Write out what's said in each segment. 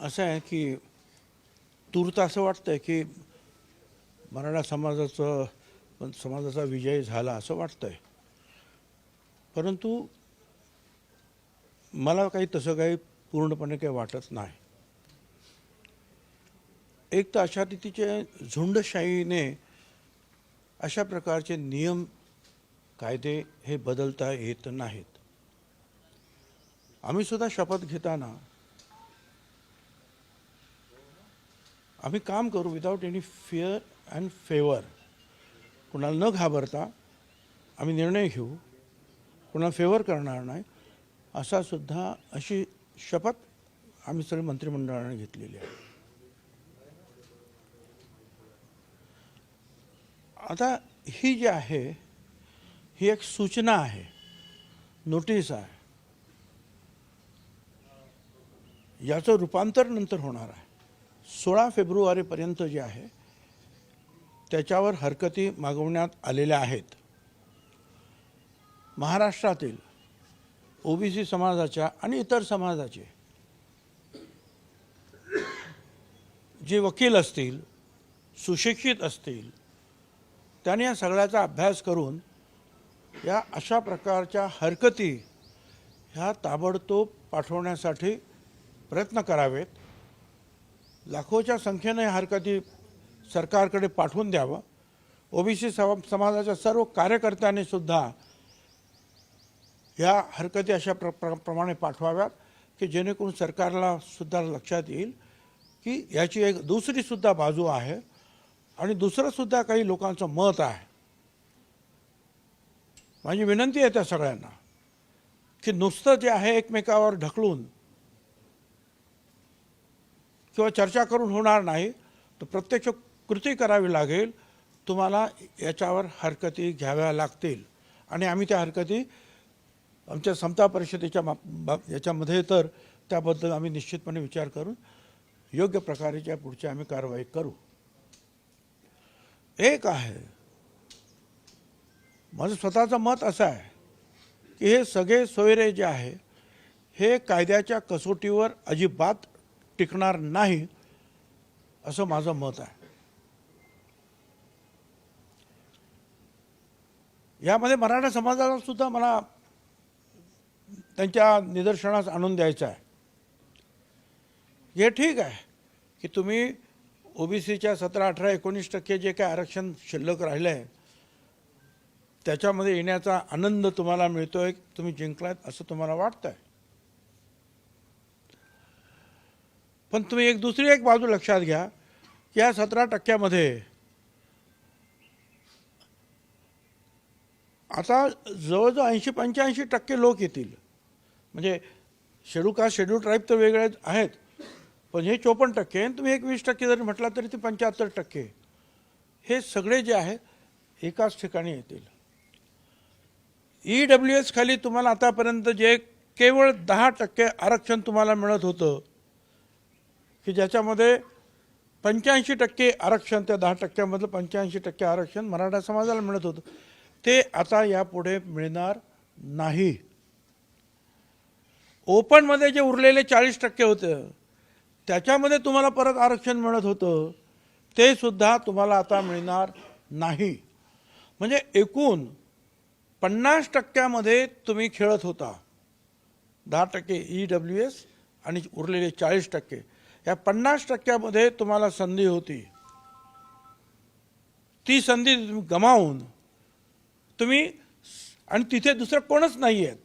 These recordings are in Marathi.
असं आहे की तूर्त असं वाटतं आहे की मराठा समाजाचं पण समाजाचा विजय झाला असं वाटतं आहे परंतु मला काही तसं काही पूर्णपणे काही वाटत नाही. एक तर अशा रीतीचे झुंडशाहीने अशा प्रकारचे नियम कायदे हे बदलता येत नाहीत. आम्ही सुद्धा शपथ घेताना आम्ही काम करू without any fear and favour कुणाला न घाबरता आम्ही निर्णय घेऊ. कुणाला फेवर करणार नाही असा सुद्धा अशी शपथ आम्ही सगळे मंत्रिमंडळाने घेतलेली आहे. आता ही जी आहे ही एक सूचना आहे नोटीस आहे. याचं रूपांतर नंतर होणार आहे. सोळा फेब्रुवारीपर्यंत जे आहे त्याच्यावर हरकती मागवण्यात आलेल्या आहेत. महाराष्ट्रातील ओबीसी समाजाच्या आणि इतर समाजाचे जे वकील असतील सुशिक्षित असतील त्याने या सगळ्याचा अभ्यास करून या अशा प्रकारच्या हरकती ह्या ताबडतोब पाठवण्यासाठी प्रयत्न करावेत. लाखोच्या संख्येने हरकती सरकारकडे पाठवून द्यावं. ओबीसी समाजाच्या सर्व कार्यकर्त्यांनी सुद्धा या हरकती अशा प्र प्र- प्रमाणे पाठवाव्यात की जेणेकरून सरकारला सुद्धा लक्षात येईल की याची एक दुसरीसुद्धा बाजू आहे आणि दुसरंसुद्धा काही लोकांचं मत आहे. माझी विनंती आहे त्या सगळ्यांना की नुसतं जे आहे एकमेकावर ढकलून किंवा चर्चा करून होणार नाही तर प्रत्यक्ष कृती करावी लागेल. तुम्हाला याच्यावर हरकती घ्याव्या लागतील. आणि आम्ही त्या हरकती आमच्या समता परिषदेच्या मा बा- याच्यामध्ये तर त्याबद्दल आम्ही निश्चितपणे विचार करून योग्य प्रकारेच्या पुढच्या आम्ही कारवाई करू. एक आहे माझं स्वतःचं मत असं आहे की हे सगळे सोयरे जे आहे हे कायद्याच्या कसोटीवर अजिबात टिकणार नाही असं माझं मत आहे. यामध्ये मराठा समाजाला सुद्धा मला त्यांच्या निदर्शनास आणून द्यायचं आहे. हे ठीक आहे की तुम्ही ओबीसीच्या सतरा अठरा एकोणीस टक्के जे काय आरक्षण शिल्लक राहिलं आहे त्याच्यामध्ये येण्याचा आनंद तुम्हाला मिळतो आहे तुम्ही जिंकलात असं तुम्हाला वाटतंय. पण तुम्ही एक दुसरी एक बाजू लक्षात घ्या की या सतरा टक्क्यामध्ये आता जवळजवळ ऐंशी पंच्याऐंशी टक्के लोक येतील. म्हणजे शेड्यूल कास्ट शेड्यूल ट्राईब तर वेगळे आहेत पण हे चोपन्न टक्के आणि तुम्ही एक वीस टक्के जरी म्हटला तरी ते पंच्याहत्तर टक्के. हे सगळे जे आहेत एकाच ठिकाणी येतील. ई डब्ल्यू एस खाली तुम्हाला आतापर्यंत जे केवळ दहा टक्के आरक्षण तुम्हाला मिळत होतं की ज्याच्यामध्ये पंच्याऐंशी टक्के आरक्षण त्या दहा टक्क्यामधलं पंच्याऐंशी टक्के आरक्षण मराठा समाजाला मिळत होतं. ते आता यापुढे मिळणार नाही. ओपनमध्ये जे उरलेले चाळीस टक्के होतं त्याच्यामध्ये तुम्हाला परत आरक्षण मिळत होतं. ते सुद्धा तुम्हाला आता मिळणार नाही. म्हणजे एकूण पन्नास टक्क्यामध्ये तुम्ही खेळत होता. दहा टक्के ई डब्ल्यू एस आणि उरलेले चाळीस टक्के. या पन्नास टक्क्यामध्ये तुम्हाला संधी होती. ती संधी तुम्ही गमावून तुम्ही आणि तिथे दुसरं कोणच नाही आहेत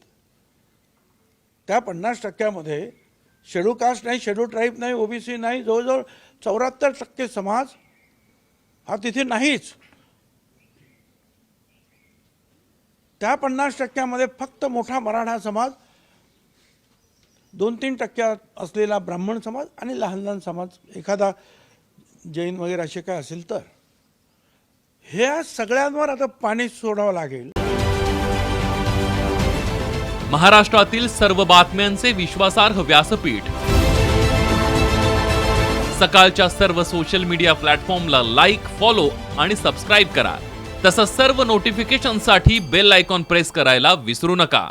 त्या पन्नास टक्क्यामध्ये शेड्यू कास्ट नाही शेड्यू ट्राईब नाही ओबीसी नाही जवळजवळ चौऱ्याहत्तर टक्के समाज हा तिथे नाहीच. त्या पन्नास टक्क्यामध्ये फक्त मोठा मराठा समाज दोन तीन टक्क्यात असलेला ब्राह्मण समाज आणि लहान लहान समाज एखादा जैन वगैरे असे काय असेल तर. ह्या सगळ्यांवर आता पाणी सोडावं लागेल. महाराष्ट्रातील सर्व बातम्यांचे विश्वासार्ह व्यासपीठ. सकाळच्या सर्व सोशल मीडिया प्लॅटफॉर्मला लाईक फॉलो आणि सबस्क्राईब करा. तसंच सर्व नोटिफिकेशनसाठी बेल आयकॉन प्रेस करायला विसरू नका.